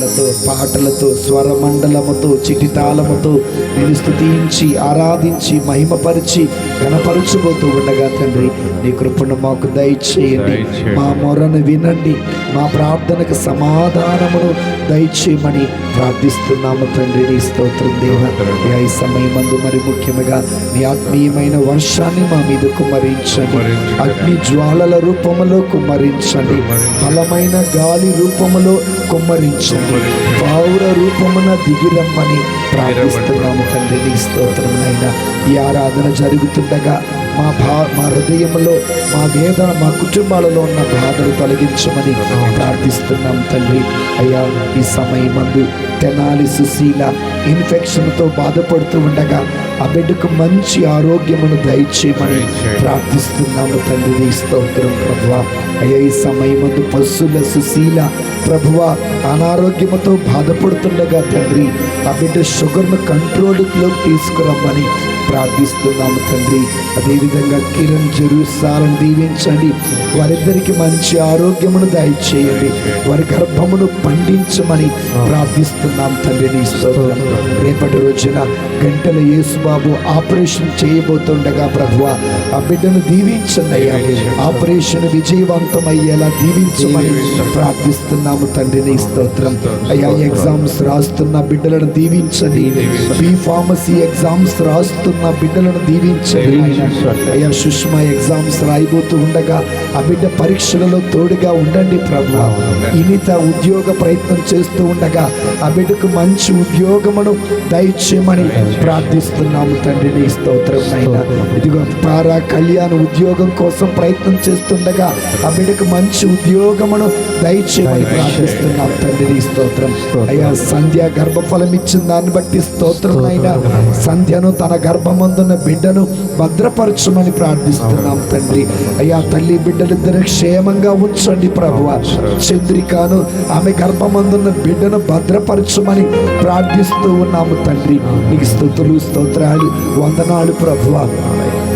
చప్పట్లతో పాటలతో స్వరమండలముతో చిటితాళముతో నేను స్తుతించి ఆరాధించి మహిమపరిచి గణపరచబోతూ ఉండగా తండ్రి నీ కృపను మాకు దయచేయండి. మా మొరను వినండి. మా ప్రార్థనకు సమాధానమును దయచేయమని ప్రార్థిస్తున్నాము తండ్రి నీ స్తోత్రం దేవ. ఈ సమయం మందు మరి ముఖ్యంగా నీ ఆత్మీయమైన వర్షాన్ని మా మీద కుమ్మరించండి. అగ్ని జ్వాలల రూపములో కుమ్మరించండి. బలమైన గాలి రూపములో కుమ్మరించండి. పౌర రూపమున దిగిరమ్మని ప్రార్థిస్తున్నాము తండ్రి నీ స్తోత్రం అయినా ఈ ఆరాధన జరుగుతుండగా మా భా మా హృదయంలో మా వేదన మా కుటుంబాలలో ఉన్న బాధలు తొలగించమని ప్రార్థిస్తున్నాం తండ్రి అయ్యా ఈ సమయం మందు తెనాలి సుశీల ఇన్ఫెక్షన్తో బాధపడుతూ ఉండగా ఆ బిడ్డకు మంచి ఆరోగ్యమును దయచేయమని ప్రార్థిస్తున్నాము తండ్రి స్తోత్రం ప్రభువ. అయ్యా ఈ సమయమందు పశువుల సుశీల ప్రభువ అనారోగ్యముతో బాధపడుతుండగా తండ్రి ఆ బిడ్డ షుగర్ను కంట్రోల్లోకి తీసుకురమ్మని ప్రార్థిస్తున్నాము తండ్రి. అదేవిధంగా కిరణ్ జెరూసాలను దీవించండి. వారిద్దరికి మంచి ఆరోగ్యమును దయచేయండి. వారి గర్భమును పండించమని ప్రార్థిస్తున్నాం తండ్రి నీ స్తోత్రం. రేపటి రోజున గంటల యేసుబాబు ఆపరేషన్ చేయబోతుండగా ప్రభువ ఆ బిడ్డను దీవించండి అయ్యా. ఆపరేషన్ విజయవంతం అయ్యేలా దీవించమని ప్రార్థిస్తున్నాము తండ్రి నీ స్తోత్రం. అయ్యా ఎగ్జామ్స్ రాస్తున్న బిడ్డలను దీవించండి. బి ఫార్మసీ ఎగ్జామ్స్ రాస్తున్న బిడ్డలను దీవించండి. అయ్యా సుష్మా ఎగ్జామ్స్ రాయిపోతూ ఉండగా ఆ బిడ్డ పరీక్షలలో తోడుగా ఉండండి ప్రభు. ఇనిత ఉద్యోగ ప్రయత్నం చేస్తూ ఉండగా ఆ బిడ్డకు మంచి ఉద్యోగమును దయచేయమని ప్రార్థిస్తున్నాము తండ్రి నీ స్తోత్రం అయినా ఇదిగో పారా కళ్యాణ్ ఉద్యోగం కోసం ప్రయత్నం చేస్తుండగా ఆ బిడ్డకు మంచి ఉద్యోగమును దయచేయమని ప్రార్థిస్తున్నాం తండ్రి నీ స్తోత్రం. అయ్యా సంధ్య గర్భఫలం ఇచ్చిన దాన్ని బట్టి స్తోత్రం అయినా సంధ్యను తన గర్భ గర్భమందున్న బిడ్డను భద్రపరచమని ప్రార్థిస్తున్నాం తండ్రి. అయ్యా తల్లి బిడ్డలిద్దరు క్షేమంగా ఉంచండి ప్రభువ చంద్రికాను ఆమె గర్భమందున్న బిడ్డను భద్రపరచమని ప్రార్థిస్తూ ఉన్నాము తండ్రి. నీకు స్తుతులు స్తోత్రాలు వందనాలు ప్రభువ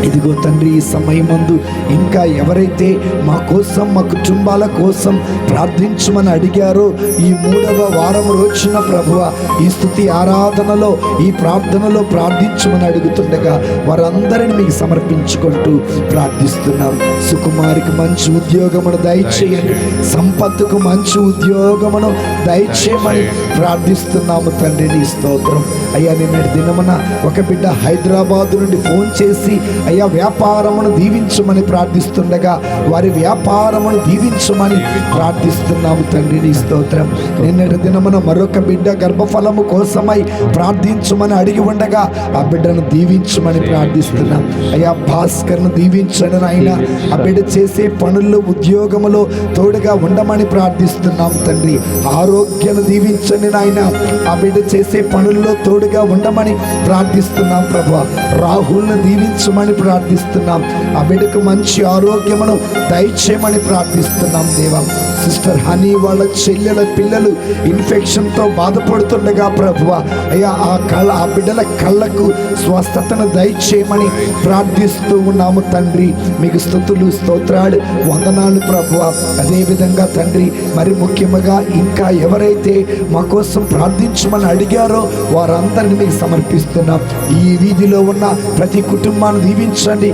ఇదిగో తండ్రి ఈ సమయమందు ఇంకా ఎవరైతే మా కోసం మా కుటుంబాల కోసం ప్రార్థించమని అడిగారో ఈ మూడవ వారం రోజున ప్రభువ ఈ స్థుతి ఆరాధనలో ఈ ప్రార్థనలో ప్రార్థించమని అడుగుతుండగా వారందరిని మీకు సమర్పించుకుంటూ ప్రార్థిస్తున్నాం. సుకుమారికి మంచి ఉద్యోగమును దయచేయండి. సంపత్తుకు మంచి ఉద్యోగమును దయచేయమని ప్రార్థిస్తున్నాము తండ్రి నీ స్తోత్రం. అయ్యా నిన్నటి దినమున ఒక బిడ్డ హైదరాబాద్ నుండి ఫోన్ చేసి అయ్యా వ్యాపారమును దీవించమని ప్రార్థిస్తుండగా వారి వ్యాపారమును దీవించమని ప్రార్థిస్తున్నాము తండ్రి నీ స్తోత్రం. నిన్నటి దినమున మరొక బిడ్డ గర్భఫలము కోసమై ప్రార్థించమని అడిగి ఉండగా ఆ బిడ్డను దీవించమని ప్రార్థిస్తున్నాం. అయ్యా భాస్కర్ను దీవించండి నాయన. ఆ బిడ్డ చేసే పనుల్లో ఉద్యోగములో తోడుగా ఉండమని ప్రార్థిస్తున్నాం తండ్రి. ఆరోగ్యం దీవించండి నాయన. ఆ బిడ్డ చేసే పనుల్లో తోడుగా ఉండమని ప్రార్థిస్తున్నాం ప్రభు. రాహుల్ను దీవించమని ప్రార్థిస్తున్నాం. ఆ బిడ్డకు మంచి ఆరోగ్యమును దయచేయమని ప్రార్థిస్తున్నాం దేవా. సిస్టర్. హనీ వాళ్ళ చెల్లెల పిల్లలు ఇన్ఫెక్షన్తో బాధపడుతుండగా ప్రభువ అయ్యా ఆ కళ్ళ ఆ బిడ్డల కళ్ళకు స్వస్థతను దయచేయమని ప్రార్థిస్తూ ఉన్నాము తండ్రి. మీకు స్థుతులు స్తోత్రాలు వందనాలు ప్రభువ. అదేవిధంగా తండ్రి మరి ముఖ్యంగా ఇంకా ఎవరైతే మా కోసం ప్రార్థించమని అడిగారో వారందరిని మీకు సమర్పిస్తున్నాం. ఈ వీధిలో ఉన్న ప్రతి కుటుంబాన్ని దీవించండి.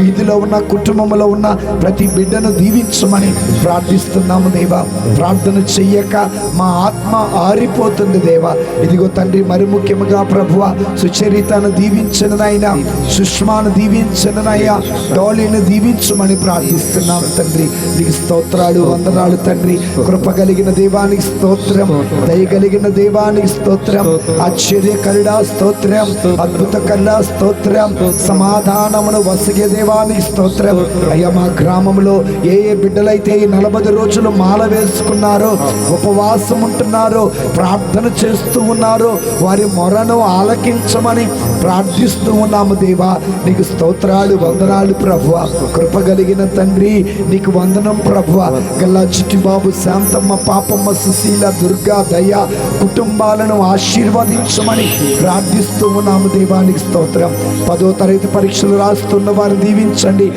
వీధిలో ఉన్న కుటుంబంలో ఉన్న ప్రతి బిడ్డను దీవించమని ప్రార్థిస్తున్నాము దేవా. ప్రార్థన చెయ్యక మా ఆత్మ ఆరిపోతుంది దేవా. ఇదిగో తండ్రి మరి ముఖ్యంగా ప్రభువ సుచరితను దీవించననైనా సుష్మాను దీవించననయ్యా డాలీని దీవించమని ప్రార్థిస్తున్నాం తండ్రి. నీకు స్తోత్రాలు వందనాలు తండ్రి. కృప కలిగిన దేవానికి స్తోత్రం దయగలిగిన దేవానికి స్తోత్రం ఆశ్చర్య కరుడా స్తోత్రం అద్భుత కల్లా స్తోత్రం సమాధానమును వసగే దేవానికి స్తోత్రం. అయ్యా మా గ్రామంలో ఏ ఏ బిడ్డలైతే ఈ నలభై రోజులు మాల వేసుకున్నారో ఉపవాసం ఉంటున్నారో ప్రార్థన చేస్తూ ఉన్నారో. వారి మొరను ఆలకించమని ప్రార్థిస్తూ ఉన్నాము దేవా. నీకు స్తోత్రాలు వందనాలు ప్రభువ. కృప కలిగిన తండ్రి నీకు వందనం ప్రభువ. గల్లా చిట్టిబాబు శాంతమ్మ పాపమ్మ సుశీల దుర్గా దయ కుటుంబాలను ఆశీర్వదించమని ప్రార్థిస్తూ ఉన్నాము దేవానికి స్తోత్రం. పదో తరగతి పరీక్షలు రాస్తున్న వారిని దీవించండి.